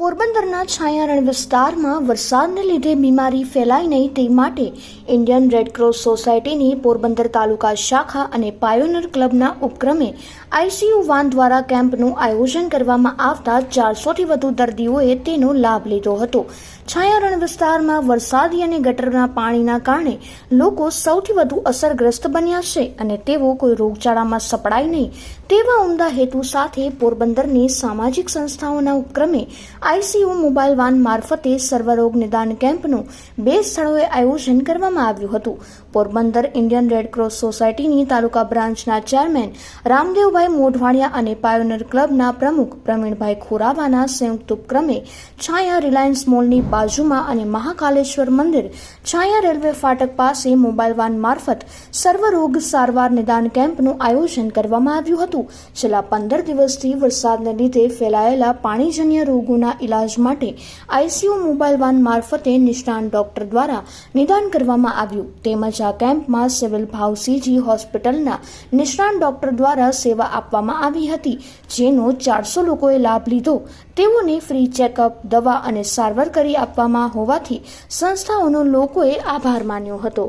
પોરબંદરના છાયારણ વિસ્તારમાં વરસાદને લીધે બીમારી ફેલાય નહીં તે માટે ઇન્ડિયન રેડક્રોસ સોસાયટીની પોરબંદર તાલુકા શાખા અને પાયોનર ક્લબના ઉપક્રમે આઈસીયુ વાન દ્વારા કેમ્પનું આયોજન કરવામાં આવતા ચારસોથી વધુ દર્દીઓએ તેનો લાભ લીધો હતો. છાયારણ વિસ્તારમાં વરસાદી અને ગટરના પાણીના કારણે લોકો સૌથી વધુ અસરગ્રસ્ત બન્યા છે અને તેઓ કોઈ રોગચાળામાં સપડાય નહીં. તેવા ઉમદા હેતુ સાથે પોરબંદરની સામાજિક સંસ્થાઓના ઉપક્રમે આઈસીયુ મોબાઈલ વાન મારફતે સર્વરોગ નિદાન કેમ્પનું બે સ્થળોએ આયોજન કરવામાં આવ્યું હતું. પોરબંદર ઇન્ડિયન રેડક્રોસ સોસાયટીની તાલુકા બ્રાન્ચના ચેરમેન રામદેવભાઈ મોઢવાણિયા અને પાયોનર ક્લબના પ્રમુખ પ્રવીણભાઈ ખોરાવાના સંયુક્ત ઉપક્રમે છાયા રિલાયન્સ મોલની બાજુમાં અને મહાકાલેશ્વર મંદિર છાયા રેલવે ફાટક પાસે મોબાઈલ વાન મારફત સર્વરોગ સારવાર નિદાન કેમ્પનું આયોજન કરવામાં આવ્યું હતું. છેલ્લા પંદર દિવસથી વરસાદને લીધે ફેલાયેલા પાણીજન્ય રોગોના ઇલાજ માટે આઈસીયુ મોબાઈલ વાન મારફતે નિષ્ણાંત ડોક્ટર દ્વારા નિદાન કરવામાં આવ્યું. તેમજ આ કેમ્પમાં સિવિલ ભાવસીજી હોસ્પિટલના નિષ્ણાંત ડોક્ટર દ્વારા સેવા આપવામાં આવી હતી, જેનો ચારસો લોકોએ લાભ લીધો. તેઓને ફ્રી ચેકઅપ, દવા અને સારવાર કરી આપવામાં હોવાથી સંસ્થાઓનો લોકોએ આભાર માન્યો હતો.